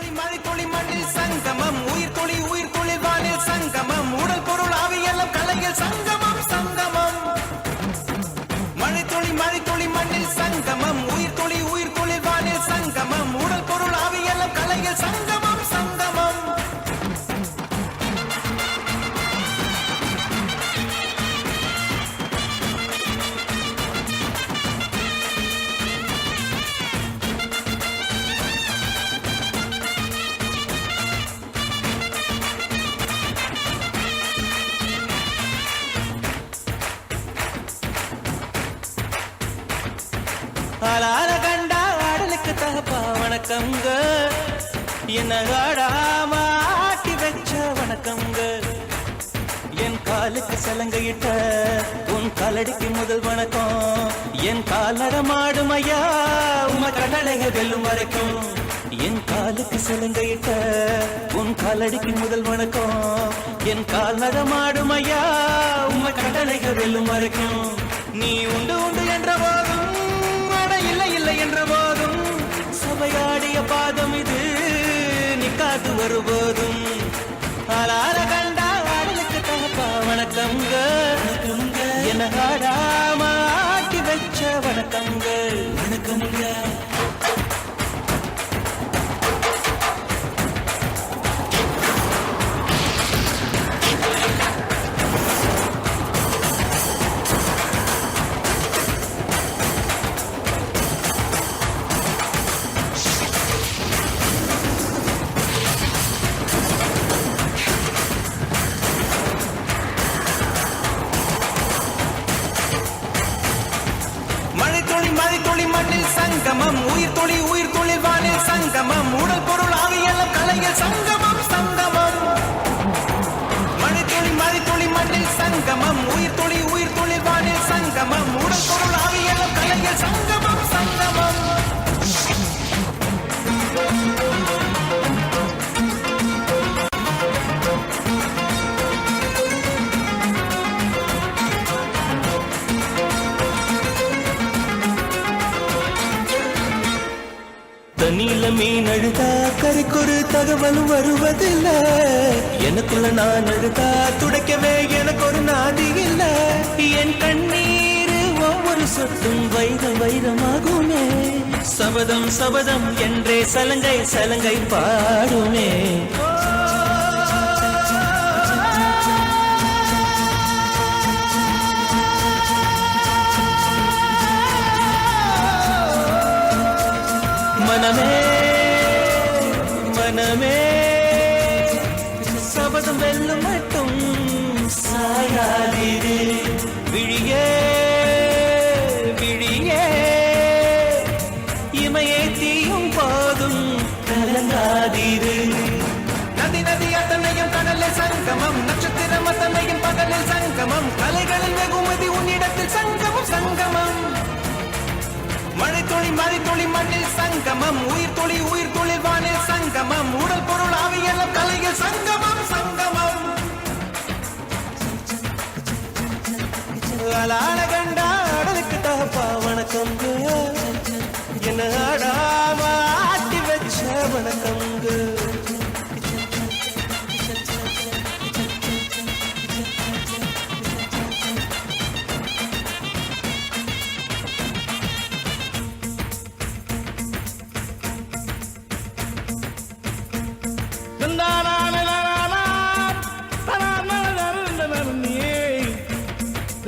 துளி மழை துளி மண்ணில் சங்கமம். உயிர் துளி உயிர் துளி வானில் சங்கமம். உடல் பொருள் அவையெல்லாம் கலையில் சங்கமம் சங்கமம். ஆளால கண்டா ஆடலுக்கு தகப்பா வணக்கங்க. என்ன ஆடாம ஆட்டி வச்ச வணக்கங்க. என் காலுக்கு சலங்கையிட்ட உன் காலடிக்கு முதல் வணக்கம். என் கால் நடமாடும் ஐயா உம கடலைக வெல்லும் வரைக்கும். என் காலுக்கு சிலங்கையிட்ட உன் காலடிக்கு முதல் வணக்கம். என் கால் நடமாடும் ஐயா உம கடலைக வெல்லும் வரைக்கும். நீ உண்டு உண்டு என்ற இல்லை என்ற போதும். சபையாடிய பாதம் இது நிக்காது வருபோதும் ஆளார கண்டா ஆடலுக்கு தகப்பா வணக்கம்ங்க. என்ன ஆடாம ஆட்டி வச்ச வணக்கம்ங்க. வணக்கம்ங்க. சங்கமம் உயிர் துளி நீளமே நழுதா அழுதா? கரைக்கொரு தகவலும் வருவதில்ல. எனக்குள்ள நான் அழுதா? துடைக்கவே எனக்கு ஒரு நாதி இல்ல. என் கண்ணீர் ஒவ்வொரு சொட்டும் வைரம் வைரமாகுமே. சபதம் சபதம் என்றே சலங்கை சலங்கை பாடுமே. மனமே மனமே. சபதம் வெல்லும் மட்டும் சாயாதிரு விழியே விழியே. இமையை தீயும் போதும் கலங்காதிரு நதி நதி அத்தனையும் கடலில் சங்கமம் நட்சத்திரம் அத்தனையும் பகலில் சங்கமம். கலைகளின் வெகுமதி உன்னிடத்தில் சங்கமம் சங்கமம். மழை துளி மழை துளி சங்கமம் உயிர் துளி உயிர் தொழில் வானில் சங்கமம். உடல் பொருள் ஆவியெல்லாம் கலையில் சங்கமம் சங்கமம். அலால கண்டா அடலுக்கு தகப்பா வணக்கம். என்ன ஆடாம ஆட்டி வச்ச